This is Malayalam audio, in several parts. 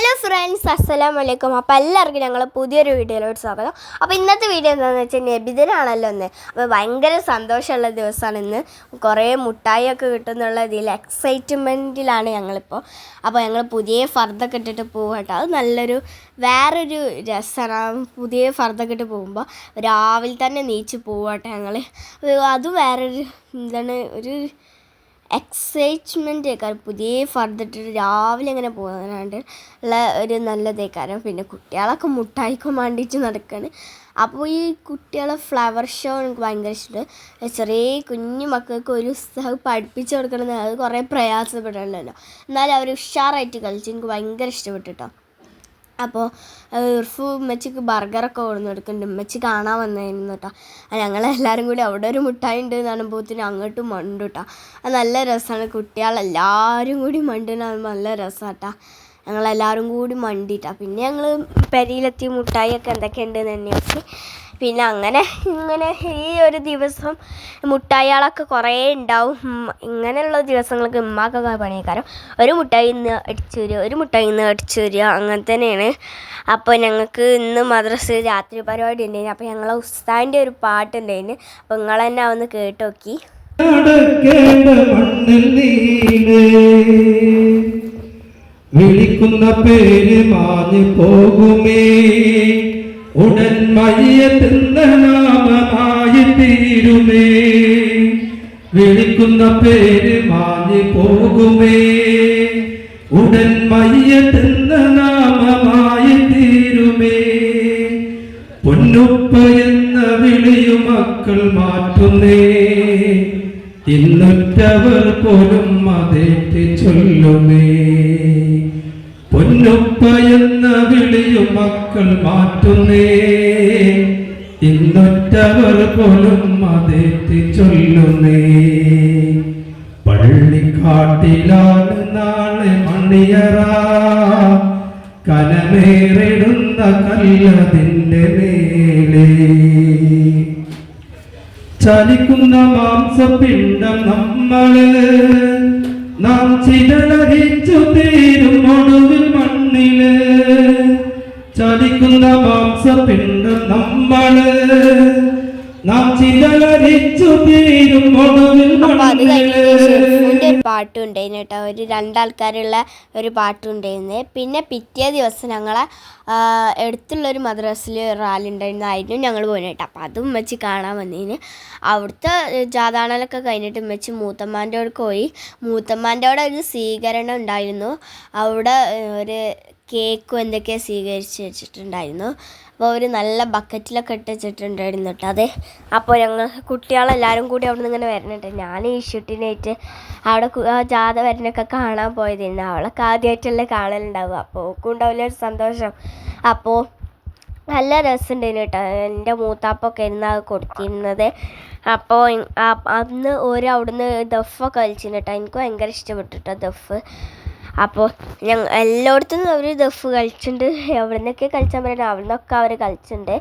ഹലോ ഫ്രണ്ട്സ് അസ്സലാം വലൈക്കും അപ്പോൾ എല്ലാവർക്കും ഞങ്ങൾ പുതിയൊരു വീഡിയോയിലോട്ട് സ്വാഗതം. അപ്പോൾ ഇന്നത്തെ വീഡിയോ എന്താണെന്ന് വെച്ചാൽ നബിദിനാണല്ലോ ഒന്ന് അപ്പോൾ ഭയങ്കര സന്തോഷമുള്ള ദിവസമാണ് ഇന്ന്. കുറേ മുട്ടായിയൊക്കെ കിട്ടുന്നുള്ള ഇതിൽ എക്സൈറ്റ്മെന്റിലാണ് ഞങ്ങളിപ്പോൾ അപ്പോൾ ഞങ്ങൾ പുതിയ ഫർദൊക്കെ ഇട്ടിട്ട് കേട്ടോ. അത് നല്ലൊരു വേറൊരു രസമാണ് പുതിയ ഫർദൊക്കെ ഇട്ട് പോകുമ്പോൾ രാവിലെ തന്നെ നീച്ച് പോവാട്ടെ ഞങ്ങൾ അത് വേറൊരു എന്താണ് ഒരു എക്സൈറ്റ്മെന്റ് ആയിക്കാരം പുതിയ ഫർദിട്ടിട്ട് രാവിലെ ഇങ്ങനെ പോകാനാണ്ട് ഉള്ള ഒരു നല്ല നല്ലതേക്കാരം. പിന്നെ കുട്ടികളൊക്കെ മുട്ടായിക്കും വേണ്ടിയിട്ട് നടക്കുകയാണ് അപ്പോൾ ഈ കുട്ടികളെ ഫ്ലവർ ഷോ എനിക്ക് ഭയങ്കര ഇഷ്ടമാണ് ചെറിയ കുഞ്ഞു മക്കൾക്ക് ഒരു ഉത്സാഹം പഠിപ്പിച്ച് കൊടുക്കണമെന്ന് അത് കുറേ പ്രയാസപ്പെടണമല്ലോ എന്നാലും അവർ ഉഷാറായിട്ട് കളിച്ച് എനിക്ക് ഭയങ്കര ഇഷ്ടപ്പെട്ടു കേട്ടോ അപ്പോൾ ഇർഫു ഉമ്മച്ചിക്ക് ബർഗറൊക്കെ ഓടുന്നു കൊടുക്കുന്നുണ്ട് ഉമ്മച്ചി കാണാൻ വന്നായിരുന്നു കേട്ടോ ഞങ്ങളെല്ലാവരും കൂടി അവിടെ ഒരു മുട്ടായി ഉണ്ട് എന്ന് പറയുമ്പോഴത്തേനും അങ്ങോട്ടും മണ്ടു കേട്ടോ അത് നല്ല രസമാണ് കുട്ടികളെല്ലാവരും കൂടി മണ്ടുന്നാകുമ്പോൾ നല്ല രസമാണ് കേട്ടോ ഞങ്ങളെല്ലാവരും കൂടി മണ്ടിട്ടാ. പിന്നെ ഞങ്ങൾ പെരിയിലെത്തി മുട്ടായിയൊക്കെ എന്തൊക്കെയുണ്ടെന്ന് അന്വേഷിച്ച്. പിന്നെ അങ്ങനെ ഇങ്ങനെ ഈ ഒരു ദിവസം മുട്ടായികളൊക്കെ കുറേ ഉണ്ടാവും. ഇങ്ങനെയുള്ള ദിവസങ്ങൾക്ക് ഉമ്മാക്കൊക്കെ പണിയേക്കാരം ഒരു മുട്ടായി ഇന്ന് അടിച്ചു വരിക ഒരു മുട്ടായി ഇന്ന് അടിച്ചു വരിക അങ്ങനെ തന്നെയാണ്. അപ്പോൾ ഞങ്ങൾക്ക് ഇന്ന് മദ്രസ് രാത്രി പരിപാടി ഉണ്ടായിരുന്നു. അപ്പോൾ ഞങ്ങളെ ഉസ്താദിന്റെ ഒരു പാട്ടുണ്ടായിരുന്നു. അപ്പോൾ നിങ്ങൾ തന്നെ ഒന്ന് കേട്ട് നോക്കി. വിളിക്കുന്ന പേര് മാഞ്ഞു പോകുമേ. ഉടൻ മയ്യത്തെന്ന നാമമായി തീരുമേ വിളിക്കുന്ന പേര് മാഞ്ഞു പോകുമേ ഉടൻ മയ്യത്തെന്ന നാമമായി തീരുമേ പൊന്നുപ്പ എന്ന വിളിയു മക്കൾ മാറ്റുന്നേ. തിന്നുറ്റവർ പോലും അതേറ്റ് ചൊല്ലുമേ. പൊന്നുപ്പ എന്ന വിളിയു മക്കൾ മാറ്റുന്നേ. ഇന്നൊറ്റവർ പോലും അതേറ്റ് ചൊല്ലുന്നേ. പള്ളിക്കാട്ടിലാണ് നാളെ മണിയറ. കനമേറിടുന്ന കല്ലതിന്റെ മേലെ ചലിക്കുന്ന മാംസപിണ്ഡം നമ്മൾ നാം ചിതലരിച്ചു തീരും ഒടുവിൽ മണ്ണിൽ ചലിക്കുന്ന മാംസപ്പിണ്ട് നമ്മൾ. നാം ചിതലരിച്ചു തീരും ഒടുവിൽ മണ്ണിൽ. പാട്ടും ഉണ്ടായിരുന്നു കേട്ടോ. ഒരു രണ്ടാൾക്കാരുള്ള ഒരു പാട്ടും ഉണ്ടായിരുന്നു പിന്നെ പിറ്റേ ദിവസം ഞങ്ങളെ അടുത്തുള്ളൊരു മദ്രസിൽ റാലി ഉണ്ടായിരുന്നു ഞങ്ങൾ പോയി കേട്ടോ. അപ്പോൾ അതും ഉമ്മച്ചി കാണാൻ വന്നതിന് അവിടുത്തെ ജാതാണലൊക്കെ കഴിഞ്ഞിട്ട് ഉമ്മച്ചി മൂത്തമ്മാന്റെ അവിടെ പോയി. മൂത്തമ്മാന്റെ അവിടെ ഒരു സ്വീകരണം ഉണ്ടായിരുന്നു. അവിടെ ഒരു കേക്കും എന്തൊക്കെ സ്വീകരിച്ച് വെച്ചിട്ടുണ്ടായിരുന്നു. അപ്പോൾ ഒരു നല്ല ബക്കറ്റിലൊക്കെ ഇട്ട് വെച്ചിട്ടുണ്ടായിരുന്നു കേട്ടോ അതെ അപ്പോൾ ഞങ്ങൾ കുട്ടികളെല്ലാവരും കൂടി അവിടെ നിന്ന് ഇങ്ങനെ വരുന്നുണ്ട് ഞാൻ ഈ ഷുട്ടിനായിട്ട് അവിടെ ജാഥ വരനൊക്കെ കാണാൻ പോയതായിരുന്നു അവളൊക്കെ ആദ്യമായിട്ടല്ലേ കാണലുണ്ടാവുക. അപ്പോൾ ഉണ്ടാവില്ല ഒരു സന്തോഷം. അപ്പോൾ നല്ല രസമുണ്ടായിരുന്നു കേട്ടോ എന്റെ മൂത്താപ്പൊക്കെ ഇരുന്ന് അത് കൊടുത്തിരുന്നത്. അപ്പോൾ അന്ന് ഒരു അവിടുന്ന് ദഫൊക്കെ കളിച്ചിരുന്നു കേട്ടോ എനിക്ക് ഭയങ്കര ഇഷ്ടപ്പെട്ടു കേട്ടോ ദഫ്. അപ്പോൾ ഞങ്ങൾ എല്ലായിടത്തും അവർ ദഫ് കളിച്ചിട്ടുണ്ട് എവിടെ നിന്നൊക്കെ കളിച്ചാൽ പറയുന്നത് അവിടെ നിന്നൊക്കെ അവർ കളിച്ചിട്ടുണ്ട്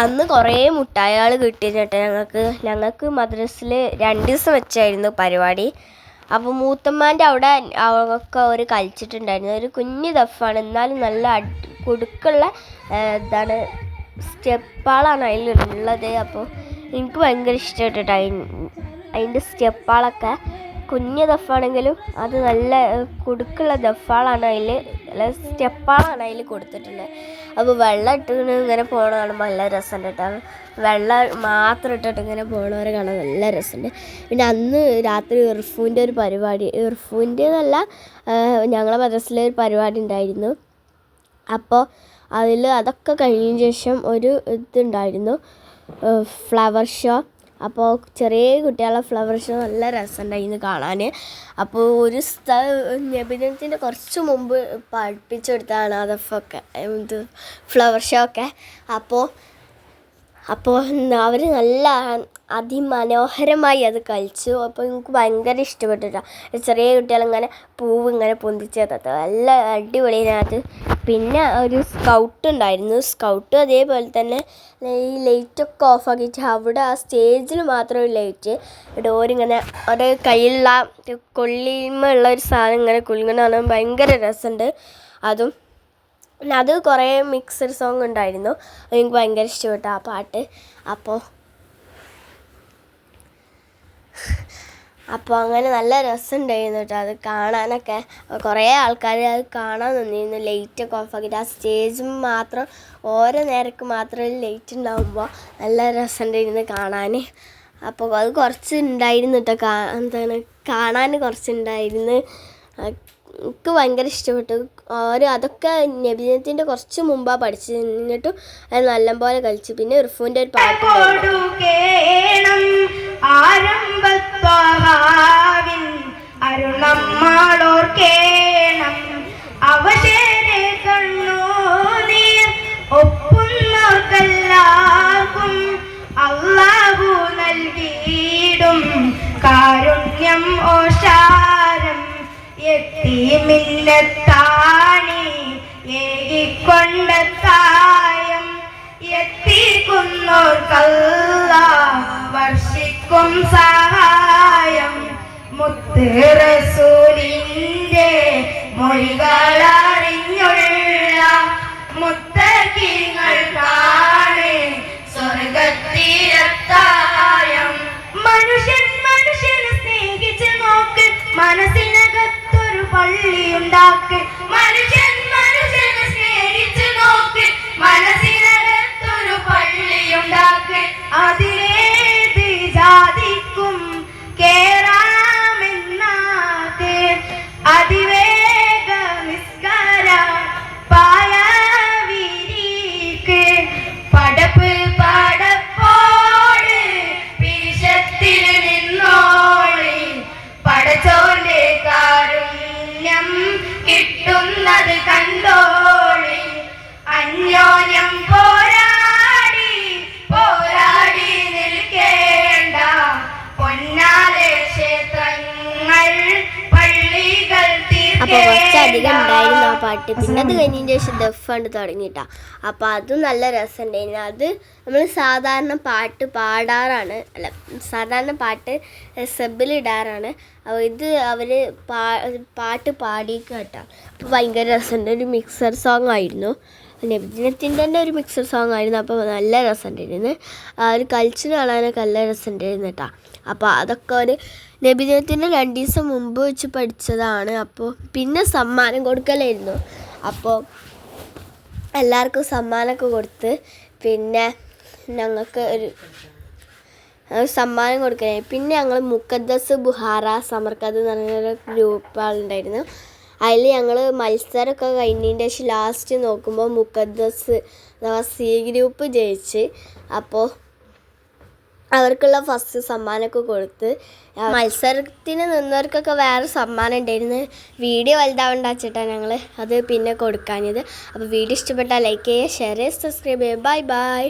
അന്ന് കുറേ മുട്ടായികൾ കിട്ടിയിരുന്നു ഞങ്ങൾക്ക് ഞങ്ങൾക്ക് മദ്രസിൽ രണ്ട് ദിവസം വെച്ചായിരുന്നു പരിപാടി. അപ്പോൾ മൂത്തമ്മാന്റെ അവിടെ അവർക്ക് അവർ കളിച്ചിട്ടുണ്ടായിരുന്നു. ഒരു കുഞ്ഞു ദഫാണ്. എന്നാലും നല്ല കൊടുക്കുള്ള കുടുക്കുള്ള സ്റ്റെപ്പാളാണ് അതിലുള്ളത് അപ്പോൾ എനിക്ക് ഭയങ്കര ഇഷ്ടപ്പെട്ടിട്ട് അതിന്റെ സ്റ്റെപ്പുകളൊക്കെ കുഞ്ഞ് ദഫാണെങ്കിലും അത് നല്ല കുടുക്കുള്ള ദഫാളാണ് അതിൽ നല്ല സ്റ്റെപ്പുകളാണ് അതിൽ കൊടുത്തിട്ടുള്ളത്. അപ്പോൾ വെള്ളം ഇട്ടിട്ട് ഇങ്ങനെ പോകണ കാണുമ്പോൾ നല്ല രസമുണ്ട് കേട്ടോ. വെള്ളം മാത്രം ഇട്ടിട്ട് ഇങ്ങനെ പോകണവരെ കാണാൻ നല്ല രസമുണ്ട്. പിന്നെ അന്ന് രാത്രി ഇർഫൂന്റെ ഒരു പരിപാടി ഇർഫൂന്റെ എന്നല്ല ഞങ്ങളെ മദ്രസിലെ ഒരു പരിപാടി ഉണ്ടായിരുന്നു. അപ്പോൾ അതിൽ അതൊക്കെ കഴിഞ്ഞ ശേഷം ഒരു ഇതുണ്ടായിരുന്നു ഫ്ലവർ ഷോ. അപ്പോൾ ചെറിയ കുട്ടികളെ ഫ്ലവർ ഷോ നല്ല രസമുണ്ടായിരുന്നു കാണാൻ. അപ്പോൾ ഒരു സ്ഥ നബിദിനത്തിന്റെ കുറച്ച് മുമ്പ് പഠിപ്പിച്ചെടുത്താണ് അതൊക്കെ ഇത് ഫ്ലവർ ഷോ ഒക്കെ. അപ്പോൾ അപ്പോൾ അവർ നല്ല അതിമനോഹരമായി അത് കളിച്ചു അപ്പോൾ എനിക്ക് ഭയങ്കര ഇഷ്ടപ്പെട്ടിട്ടാണ് ചെറിയ കുട്ടികളിങ്ങനെ പൂവ് ഇങ്ങനെ പൊന്തിച്ച് തത്ത നല്ല അടിപൊളിയാണത് പിന്നെ ഒരു സ്കൗട്ട് ഉണ്ടായിരുന്നു. സ്കൗട്ട് അതേപോലെ തന്നെ ഈ ലൈറ്റൊക്കെ ഓഫാക്കിയിട്ട് അവിടെ ആ സ്റ്റേജിൽ മാത്രം ഒരു ലൈറ്റ് ഡോറിങ്ങനെ ഒരു കയ്യിലുള്ള ഉള്ള ഒരു സാധനം ഇങ്ങനെ കുലുങ്ങുന്ന ഭയങ്കര രസമുണ്ട്. അതും പിന്നെ അത് കുറേ മിക്സഡ് സോങ് ഉണ്ടായിരുന്നു. എനിക്ക് ഭയങ്കര ഇഷ്ടപ്പെട്ടു ആ പാട്ട്. അപ്പോൾ അപ്പോൾ അങ്ങനെ നല്ല രസമുണ്ടായിരുന്നു കേട്ടോ അത് കാണാനൊക്കെ. കുറേ ആൾക്കാർ അത് കാണാൻ നിന്നിരുന്നു. ലൈറ്റൊക്കെ ഓഫാക്കിയിട്ട് ആ സ്റ്റേജ് മാത്രം ഓരോ നേരക്ക് മാത്രം ലൈറ്റ് ഉണ്ടാകുമ്പോൾ നല്ല രസമുണ്ടായിരുന്നു കാണാൻ അപ്പോൾ അത് കുറച്ച് ഉണ്ടായിരുന്നു കേട്ടോ. എന്താണ് കാണാൻ കുറച്ചുണ്ടായിരുന്നു എനിക്ക് ഭയങ്കര ഇഷ്ടപ്പെട്ടു. ഒരു അതൊക്കെ നബിദിനത്തിന്റെ കുറച്ച് മുമ്പാണ് പഠിച്ചു എന്നിട്ടും അത് നല്ലപോലെ കളിച്ചു. പിന്നെ ഇർഫുവിന്റെ ഒരു പാട്ട് അള്ളാഹു നൽകിയിടും. കാരുണ്യം ഓഷാരം എത്തിമില്ലത്താണി ഏകിക്കൊണ്ടെത്തായം എത്തിക്കുന്നോർക്കല്ല വർഷിക്കും സഹായം മുത്ത് അപ്പോൾ കുറച്ചധികം ഉണ്ടായിരുന്നു ആ പാട്ട്. പിന്നെ അത് കഴിഞ്ഞതിന് ശേഷം കണ്ട് തുടങ്ങിയിട്ടാ. അപ്പോൾ അതും നല്ല രസമുണ്ടായിരുന്നു അത് നമ്മൾ സാധാരണ പാട്ട് പാടാറാണ്. അല്ല സാധാരണ പാട്ട് സെബിലിടാറാണ് അപ്പോൾ ഇത് അവർ പാ പാട്ട് പാടിയിട്ട് കേട്ടോ അപ്പോൾ ഭയങ്കര രസമുണ്ട്. ഒരു മിക്സർ സോങ് ആയിരുന്നു നബിദിനത്തിന്റെ തന്നെ ഒരു മിക്സർ സോങ് ആയിരുന്നു. അപ്പോൾ നല്ല രസമുണ്ടായിരുന്നു. ആ ഒരു കളിച്ച് കാണാനൊക്കെ നല്ല രസമുണ്ടായിരുന്നു കേട്ടോ. അപ്പോൾ അതൊക്കെ ഒരു നബിദിനത്തിന്റെ രണ്ട് ദിവസം മുമ്പ് വെച്ച് പഠിച്ചതാണ്. അപ്പോൾ പിന്നെ സമ്മാനം കൊടുക്കലായിരുന്നു. അപ്പോൾ എല്ലാവർക്കും സമ്മാനമൊക്കെ കൊടുത്ത് പിന്നെ ഞങ്ങൾക്ക് ഒരു സമ്മാനം കൊടുക്കാനായി പിന്നെ ഞങ്ങൾ മുക്കദ്ദസ് ബുഹാറ സമർക്കദ് എന്ന് പറഞ്ഞൊരു ഗ്രൂപ്പ് ആളുണ്ടായിരുന്നു. അതിൽ ഞങ്ങൾ മത്സരമൊക്കെ കഴിഞ്ഞതിന്റെ ശേഷം ലാസ്റ്റ് നോക്കുമ്പോൾ മുക്കദ്ദസ് അഥവാ സി ഗ്രൂപ്പ് ജയിച്ച്. അപ്പോൾ അവർക്കുള്ള ഫസ്റ്റ് സമ്മാനമൊക്കെ കൊടുത്ത്. മത്സരത്തിന് നിന്നവർക്കൊക്കെ വേറെ സമ്മാനം ഉണ്ടായിരുന്നു. വീഡിയോ വലുതാവേണ്ട വെച്ചിട്ടാണ് ഞങ്ങൾ അത് പിന്നെ കൊടുക്കാഞ്ഞത്. അപ്പോൾ വീഡിയോ ഇഷ്ടപ്പെട്ടാൽ ലൈക്ക് ചെയ്യുക ഷെയർ ചെയ്യുക സബ്സ്ക്രൈബ് ചെയ്യുക. Bye bye